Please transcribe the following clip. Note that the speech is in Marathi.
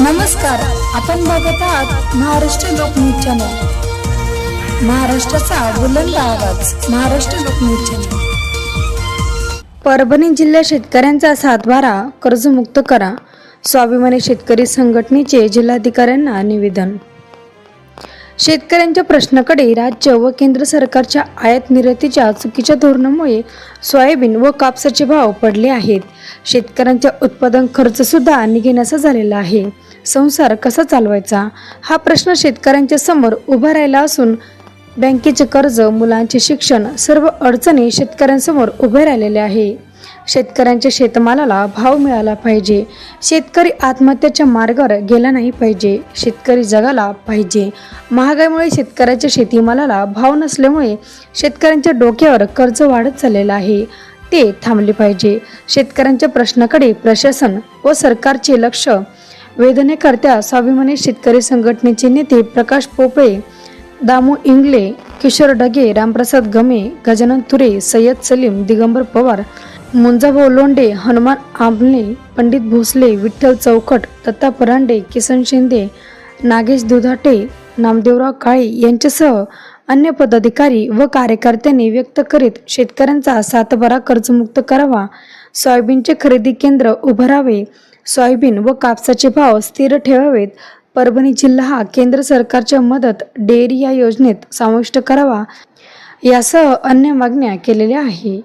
नमस्कार आपण बघत आहात महाराष्ट्र लोकन्यूज चॅनल. महाराष्ट्राचा बुलंद आवाज महाराष्ट्र लोकन्यूज चॅनल. परभणी जिल्ह्यात शेतकऱ्यांचा सातबारा कर्जमुक्त करा. स्वाभिमानी शेतकरी संघटनेचे जिल्हाधिकाऱ्यांना निवेदन. शेतकऱ्यांच्या प्रश्नाकडे राज्य व केंद्र सरकारच्या आयात निर्यातीच्या चुकीच्या धोरणामुळे सोयाबीन व कापसाचे भाव पडले आहेत. शेतकऱ्यांचा उत्पादन खर्चसुद्धा निघेनासा झालेला आहे. संसार कसा चालवायचा? हा प्रश्न शेतकऱ्यांच्या समोर उभा राहिला असून बँकेचे कर्ज मुलांचे शिक्षण सर्व अडचणी शेतकऱ्यांसमोर उभे राहिलेले आहे. शेतकऱ्यांच्या शेतमालाला भाव मिळाला पाहिजे. शेतकरी आत्महत्याच्या मार्गावर गेला नाही पाहिजे. शेतकरी जगाला पाहिजे. महागाईमुळे शेतकऱ्याच्या शेतीमालाला भाव नसल्यामुळे शेतकऱ्यांच्या डोक्यावर कर्ज वाढत चाललेलं आहे. ते थांबले पाहिजे. शेतकऱ्यांच्या प्रश्नाकडे प्रशासन व सरकारचे लक्ष वेदनेकर्त्या स्वाभिमानी शेतकरी संघटनेचे नेते प्रकाश पोपळे दामू इंगले किशोर डगे रामप्रसाद गमे गजानन तुरे सय्यद सलीम दिगंबर पवार मुंजाभाऊ लोंडे हनुमान आंबले पंडित भोसले विठ्ठल चौकट दत्ता परांडे किसन शिंदे नागेश दुधाटे नामदेवराव काळे यांच्यासह अन्य पदाधिकारी व कार्यकर्त्यांनी व्यक्त करीत शेतकऱ्यांचा सातबारा कर्जमुक्त करावा सोयाबीनचे खरेदी केंद्र उभारावे सोयाबीन व कापसाचे भाव स्थिर ठेवावेत. परभणी जिल्हा हा केंद्र सरकारच्या मदत डेअरी या योजनेत समाविष्ट करावा. यासह अन्य मागण्या केलेल्या आहे